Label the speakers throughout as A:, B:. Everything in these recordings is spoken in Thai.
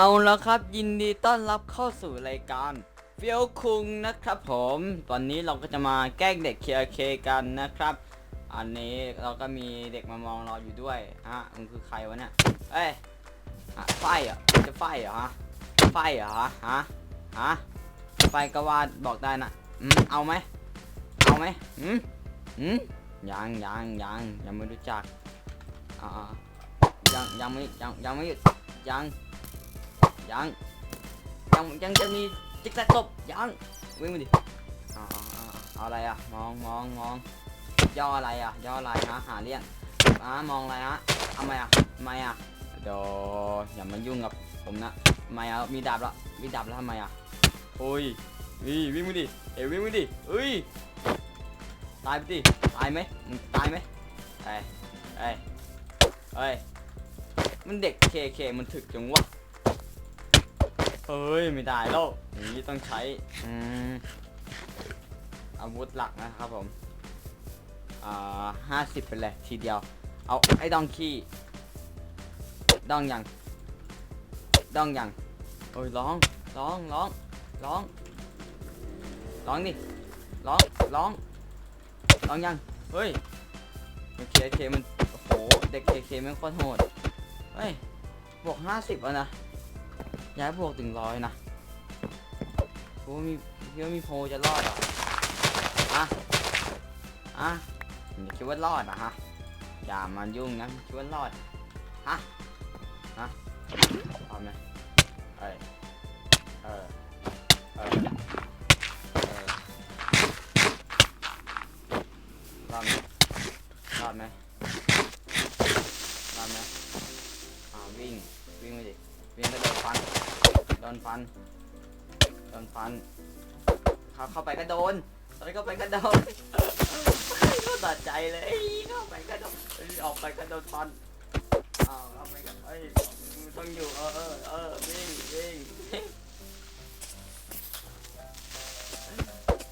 A: เอาละครับยินดีต้อนรับเข้าสู่รายการเฟียวคุงนะครับผมตอนนี้เราก็จะมาแกล้งเด็กเคเคกันนะครับ อันนี้เราก็มีเด็กมามองเราอยู่ด้วยฮะมันคือใครวะเนี่ยเอ้ยอะไฟเหรอะจะไฟเหรอฮะไฟเหรอฮะฮะฮะไฟก็ว่าบอกได้นะอืมเอาไหมเอาไหมอืมอืมยังยังยังยังไม่รู้จักอ่ายังยังไม่ยังยังไม่หยุดยัง ยังยังยังจะมีจิกแซกตบยังวิ่งไปดิเอาเอาเอาอะไรอะมองมองมองย่ออะไรอะย่ออะไรฮะหาเลี่ยงอ่ามองอะไรฮะทำไมอะทำไมอะเดี๋ยวอย่ามายุ่งกับผมนะทำไมอะมีดาบแล้วมีดาบแล้วทำไมอะโอ้ยนี่วิ่งไปดิเอวิ่งไปดิเอ้ยตายไปดิตายไหมมึงตายไหมเอ้ยเอ้ยเอ้ยมันเด็กเคเคมันถึกจังวะ เฮ้ยไม่ได้แล้วอย่างนี้ต้องใช้อืมอาวุธหลักนะครับผมอ่าห้าสิบเป็นเลยทีเดียว เอาไอ้ดองขี้ดองยังดองยังโอ้ยร้องร้องร้องร้องร้องดิร้องร้องร้องยังเฮ้ยโอเคโอเคมันโอ้โหเด็กเคเคมันโคตรโหดเฮ้ยบวกห้าสิบอะนะ ย้ายบวกถึงร้อยนะกูว่ามีคิดว่ามีโพจะรอดเหรออะอะอย่าคิดว่ารอดนะฮะ อย่ามายุ่งนะคิดว่ารอด ฮะ นฟันโดนฟันเข้าเข้าไปก็โดนเฮ้เข้าไปก็โดนก็ตัดใจเลยเข้าไปก็โดนออกไปก็โดนฟันอ้าวเข้าไปก็เอ้ยต้องอยู่เออเออเออวิ่งวิ่ง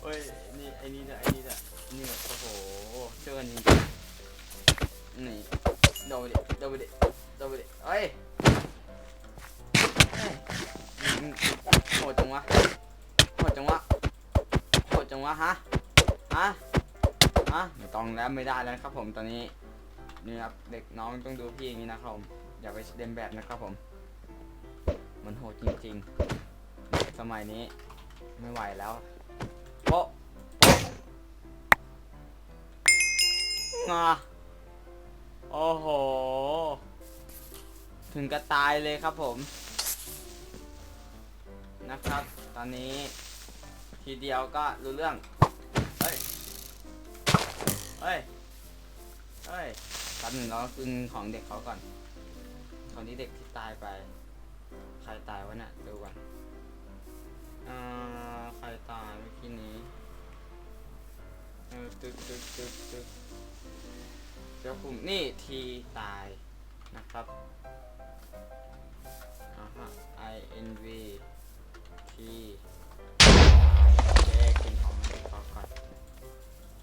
A: เฮ้ยนี่ไอ้นี่เนี่ยไอ้นี่เนี่ยนี่แบบโอ้โหเจอกันจริงนี่โดนไปดิโดนไปดิโดนไปดิเฮ้ยอืม โหดจังวะโหดจังวะโหดจังวะฮะฮะฮะไม่ต้องแล้วไม่ได้แล้วครับผมตอนนี้นี่ครับเด็กน้องต้องดูพี่อย่างนี้นะครับผมอย่าไปเลียนแบบนะครับผม มันโหดจริงๆ สมัยนี้ไม่ไหวแล้วโป๊ะงาโอ้โห ถึงกระตายเลยครับผม นะครับ ตอนนี้ทีเดียวก็รู้เรื่อง เฮ้ย เฮ้ย เฮ้ยแป๊บหนึ่งเราคืนของเด็กเขาก่อน ของที่เด็กที่ตายไป ใครตายวะเนี่ยดูก่อนอ่าใครตายเมื่อกี้นี้เออตึกตึกตึกตึกเจ้าคุมนี่ทีตายนะครับอ่าฮะ I N V ที่โอเคกินของให้เขาก่อน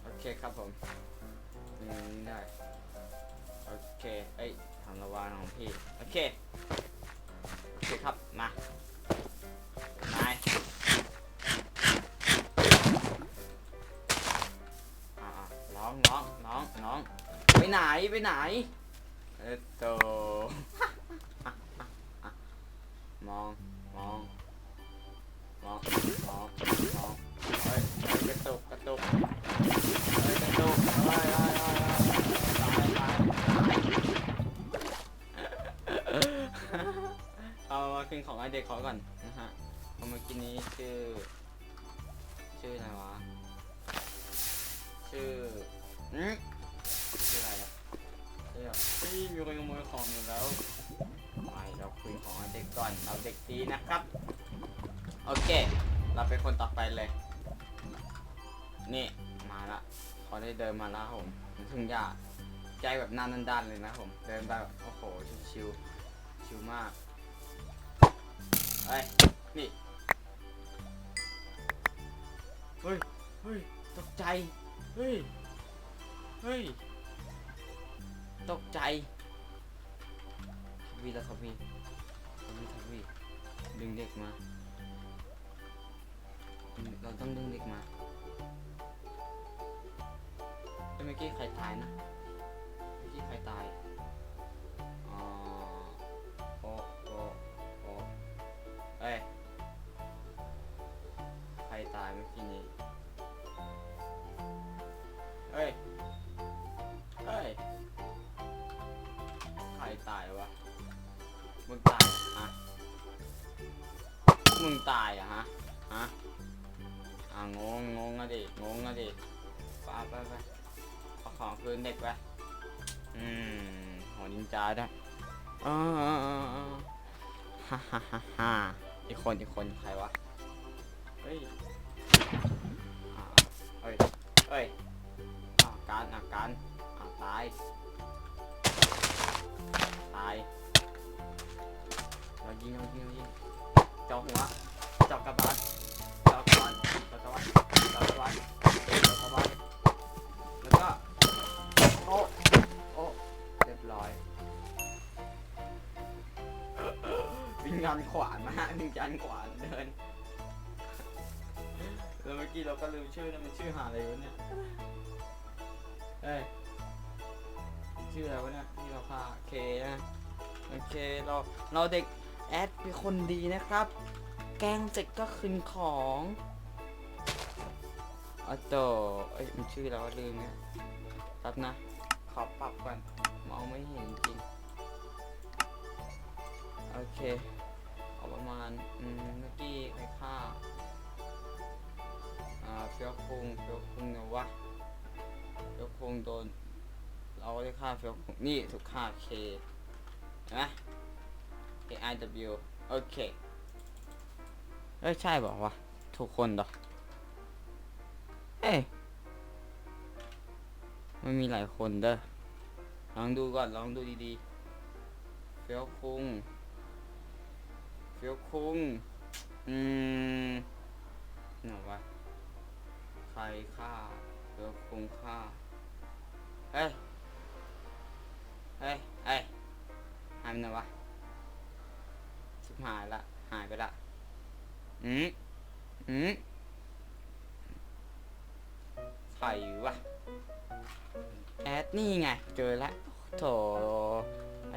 A: โอเคครับผมอืมได้โอเคเอ้ยทำระวางของพี่โอเคโอเคครับมานายอ่าๆร้องร้องร้องร้องไปไหนไปไหนเออโต มาเด็กขาก่อนนะฮะเอามากินนี้ชื่อ ชื่ออะไรวะ ชื่ออืมชื่ออะไรอะชื่อแบบเฮ้ยมีคนขโมยของอยู่แล้วไปเราคุยของเด็กก่อน เราเด็กดีนะครับ โอเค เราเป็นคนต่อไปเลย นี่มาละเขาได้เดินมาแล้วผมถึงจะใจแบบหน้าด้านๆเลยนะผม เดินไปแบบโอ้โหชิวๆชิวมาก เฮ้นี่ เฮ้ย เฮ้ย ตกใจ เฮ้ย เฮ้ย ตกใจทวีละทวีทวีทวีดึงเด็กมา เราต้องดึงเด็กมาเอเมื่อกี้ใครตายนะ เมื่อกี้ใครตาย มึงตายอะฮะมึงตายอะฮะฮะอ่างงงงอะดิงงอะดิไปไปไปเอาของคืนเด็กไปอืมหอนินจาได้อ่าฮ่าฮ่าฮ่าฮ่าอีกคนอีกคนใครวะเฮ้ยอ่าเฮ้ยเฮ้ยอ่าการอ่าการอ่าตาย หัวจาะกระบาลจาะกระบาลจาะกระบาลจาะกระบาลจาะกระบาลแล้วก็โอ้โอ้เรียบร้อยวิญญาณขวานนะฮะวิญญาณขวานเดินแล้วเมื่อกี้เราก็ลืมชื่อนะมันชื่อหาอะไรวะเนี่ยเฮ้ยชื่ออะไรวะเนี่ยที่เราฆ่าเคนะโอเคเราเราเด็ก แอดเป็นคนดีนะครับ แกล้งเสร็จก็คืนของอะโตเอ้ยมันชื่อเราลืมนี่ยแป๊บนะ ขอปรับก่อนมองไม่เห็นจริง โอเค เอาประมาณ อืม เมื่อกี้ใครฆ่า อ่า เฟียวคุงเฟียวคุงเนี่ยวะ เฟียวคุงโดน เราได้ค่าเฟลนี่ ถูกค่า K เห็นไหม K I W โอเค เอ้ย ใช่บอกว่าทุกคนดอกเอ้ยมันมีหลายคนเด้อ ลองดูก่อน ลองดูดีๆ เฟลคุง เฟลคุง อืมไหนวะใครฆ่า เฟลคุงฆ่าเฮ้ยเฮ้ยเฮ้ยหายไปไหนวะ บหายละ หายไปละ อืมอืมใครวะ แอดนี่ไง เจอละโถ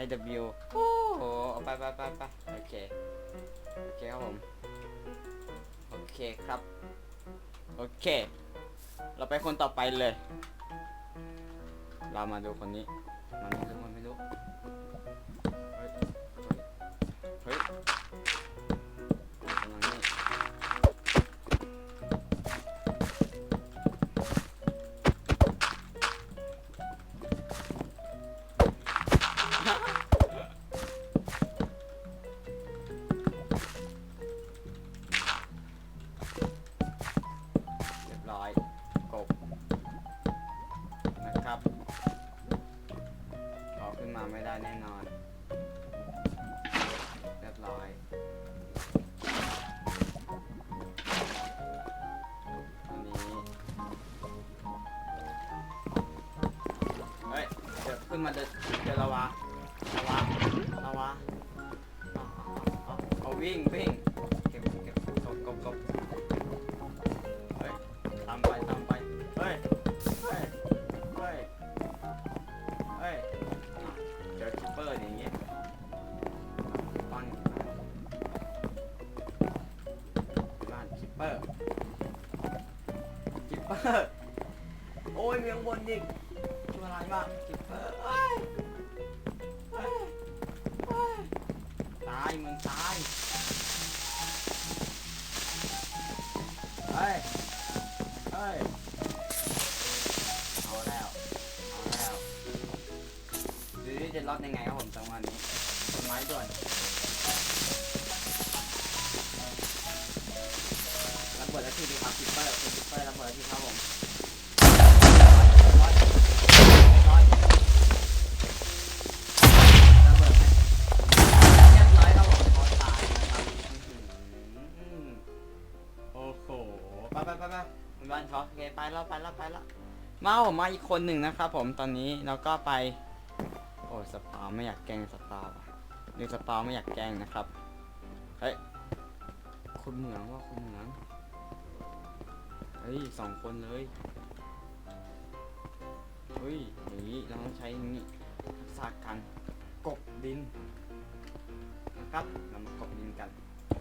A: IW โอ้โหเอาไปไปไปไปโอเค โอเคครับผม โอเคครับ โอเค เราไปคนต่อไปเลย เรามาดูคนนี้ มันไม่รู้มันไม่รู้ ไม่ได้แน่นอน เรียบร้อย อันนี้ เฮ้ย เดี๋ยวขึ้นมาเดินเดี๋ยวละวะละวะละวะเอาเอาเอาเอาวิ่งวิ่ง เฮ้ยเอาแล้ว เอาแล้วดูนี่จะรอดยังไงครับผมจังหวะนี้ไม้ด่วน บ้านเขาโอเคไปแล้วไปแล้วไปแล้วมาผมมาอีกคนหนึ่งนะครับผมตอนนี้แล้วก็ไป โอ้สปาไม่อยากแกล้งสปาว่ะดูสปาไม่อยากแกล้งนะครับเฮ้ยคนเหมืองว่าคนเหมืองเฮ้ยสองคนเลยเฮ้ยอย่างนี้เราต้องใช้อย่างนี้ทักษะการกบดินนะครับเรามากบดินกันเพ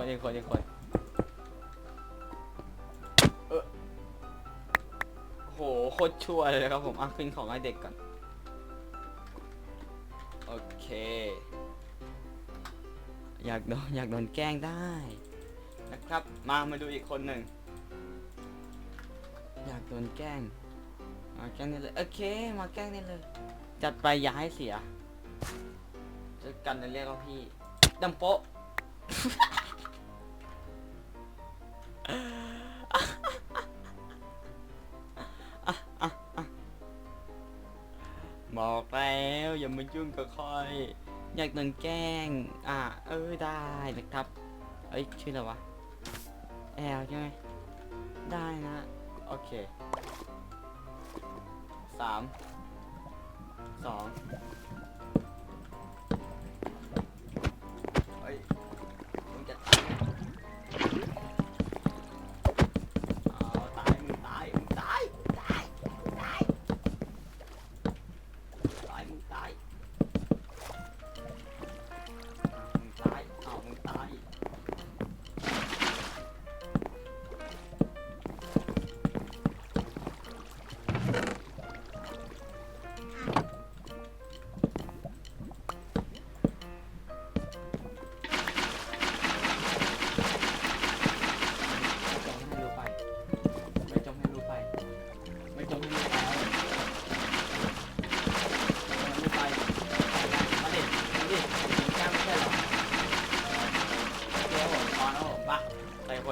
A: คนอีกคนอีกคนเออโหโคตรชั่วเลยครับผมอะขึ้นของให้เด็กก่อน โอเค อยากโดนอยากโดนแกล้งได้ นะครับ มามาดูอีกคนหนึ่ง อยากโดนแกล้ง มาแกล้งได้เลยโอเค มาแกล้งได้เลย จัดไปอย่าให้เสียจะกันเรียกว่าพี่ดังโปะ ยุ่งกับคอย อยากโดนแกล้ง อะเออได้นะครับ เอ้ยชื่ออะไรวะ แอลใช่ไหมได้นะ โอเคสามสอง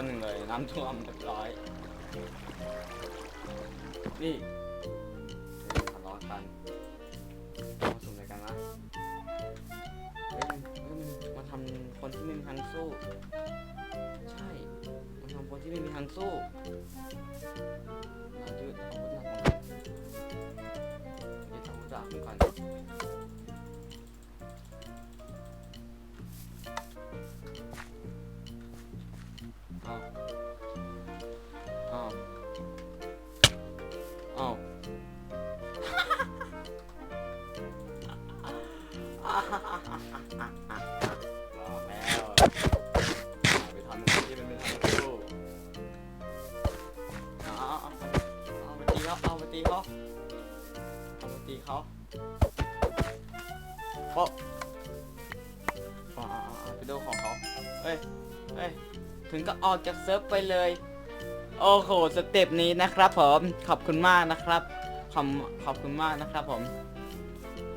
A: คนหนึ่งเลย น้ำท่วมเรียบร้อย นี่ทะเลาะกันมาสุ่มอะไรกันวะเฮ้ยมันเฮ้ยมันมาทำคนที่ไม่มีทางสู้ ใช่มันทำคนที่ไม่มีทางสู้เรายืดอาวุธหนักมา มาตีเขาเอามาตีเขาเอามาตีเขาโป๊ะเอาเอาเอาไปดูของเขาเฮ้ยเฮ้ย ถึงก็ออกจากเซิร์ฟไปเลย โอ้โห สเต็ปนี้นะครับผม ขอบคุณมากนะครับ ขอบขอบคุณมากนะครับผม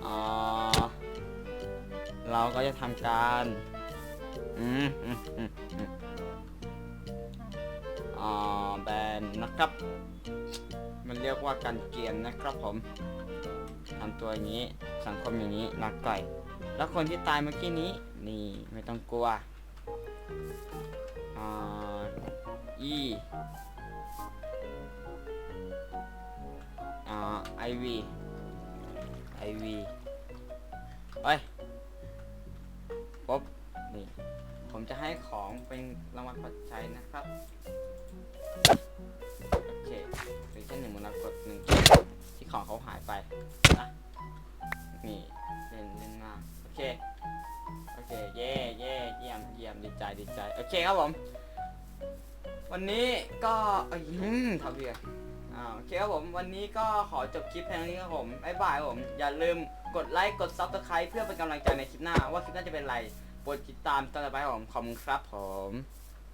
A: อ่าเราก็จะทำการอืมอืมอืมอืมอ่าแบนนะครับ มันเรียกว่าการเกรียนนะครับผมทำตัวอย่างนี้สังคมอย่างนี้รักไก่แล้วคนที่ตายเมื่อกี้นี้ นี่ไม่ต้องกลัวอ่า E อ่า IV IV เอ้ยปุ๊บนี่ ผมจะให้ของเป็นรางวัลปัจจัยนะครับ ไปนะนี่เล่นเล่นมากโอเคโอเคเย่เย่เยี่ยมเยี่ยมดีใจดีใจโอเคครับผม วันนี้ก็อืมทำเบียอ่าโอเคครับผมวันนี้ก็ขอจบคลิปเพียงนี้ครับผมบ๊ายบายผม อย่าลืมกดไลค์กดซับสไคร b e เพื่อเป็นกำลังใจในคลิปหน้า ว่าคลิปหน้าจะเป็นอะไรโปรดติดตามตอนต่อไปครับผมขอบคุณครับผม